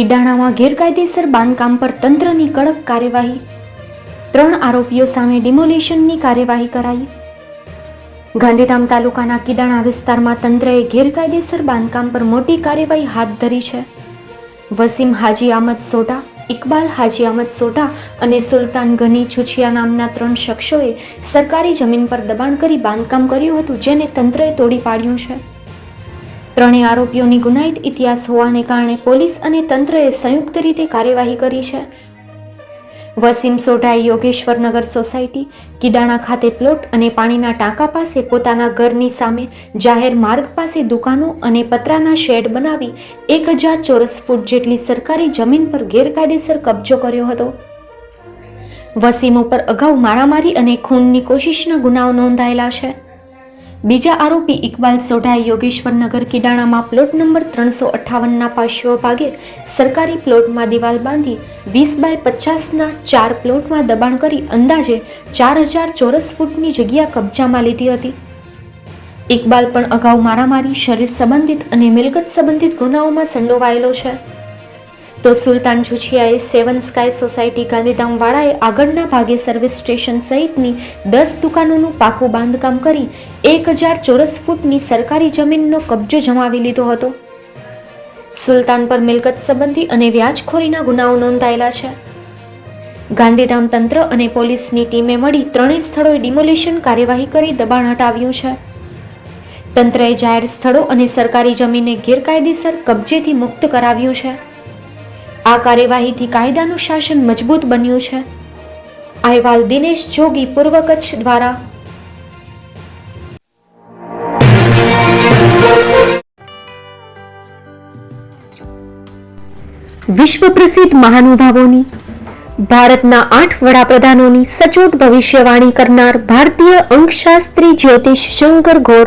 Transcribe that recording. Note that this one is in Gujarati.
કિડાણામાં ગેરકાયદેસર બાંધકામ પર તંત્રની કડક કાર્યવાહી. ત્રણ આરોપીઓ સામે ડિમોલિશનની કાર્યવાહી કરાઈ. ગાંધીધામ તાલુકાના કિડાણા વિસ્તારમાં તંત્રએ ગેરકાયદેસર બાંધકામ પર મોટી કાર્યવાહી હાથ ધરી છે. વસીમ હાજી અહમદ સોઢા, ઇકબાલ હાજી અહમદ સોઢા અને સુલતાન ગની છુછિયા નામના ત્રણ શખ્સોએ સરકારી જમીન પર દબાણ કરી બાંધકામ કર્યું હતું, જેને તંત્રએ તોડી પાડ્યું છે. ત્રણેય આરોપીઓની ગુનાહિત ઇતિહાસ હોવાને કારણે પોલીસ અને તંત્રએ સંયુક્ત રીતે કાર્યવાહી કરી છે. વસીમ સોઢાએ યોગેશ્વર નગર સોસાયટી, કિડાણા ખાતે પ્લોટ અને પાણીના ટાંકા પાસે પોતાના ઘરની સામે જાહેર માર્ગ પાસે દુકાનો અને પતરાના શેડ બનાવી એક હજાર ચોરસ ફૂટ જેટલી સરકારી જમીન પર ગેરકાયદેસર કબજો કર્યો હતો. વસીમ ઉપર અગાઉ મારામારી અને ખૂનની કોશિશના ગુનાઓ નોંધાયેલા છે. બીજા આરોપી ઇકબાલ સોઢાએ યોગેશ્વર નગર કિડાણામાં પ્લોટ નંબર ત્રણસો અઠ્ઠાવનના પાર્શ્વ ભાગે સરકારી પ્લોટમાં દિવાલ બાંધી વીસ બાય પચાસના ચાર પ્લોટમાં દબાણ કરી અંદાજે ચાર હજાર ચોરસ ફૂટની જગ્યા કબજામાં લીધી હતી. ઇકબાલ પણ અગાઉ મારામારી, શરીર સંબંધિત અને મિલકત સંબંધિત ગુનાઓમાં સંડોવાયેલો છે. તો સુલતાન છુછિયાએ સેવન સ્કાય સોસાયટી ગાંધીધામવાળાએ આગળના ભાગે સર્વિસ સ્ટેશન સહિતની દસ દુકાનોનું પાકું બાંધકામ કરી એક હજાર ચોરસ ફૂટની સરકારી જમીનનો કબજો જમાવી લીધો હતો. સુલતાન પર મિલકત સંબંધી અને વ્યાજખોરીના ગુનાઓ નોંધાયેલા છે. ગાંધીધામ તંત્ર અને પોલીસની ટીમે મળી ત્રણેય સ્થળોએ ડિમોલિશન કાર્યવાહી કરી દબાણ હટાવ્યું છે. તંત્રએ જાહેર સ્થળો અને સરકારી જમીનને ગેરકાયદેસર કબજેથી મુક્ત કરાવ્યું છે. આ કાર્યવાહીથી કાયદાનું શાસન મજબૂત બન્યું છે. અહેવાલ દિનેશ જોગી, પૂર્વ કચ્છ દ્વારા. વિશ્વ પ્રસિદ્ધ મહાનુભાવોની, ભારતના આઠ વડાપ્રધાનોની સચોટ ભવિષ્યવાણી કરનાર ભારતીય અંકશાસ્ત્રી જ્યોતિષ શંકર ઘોર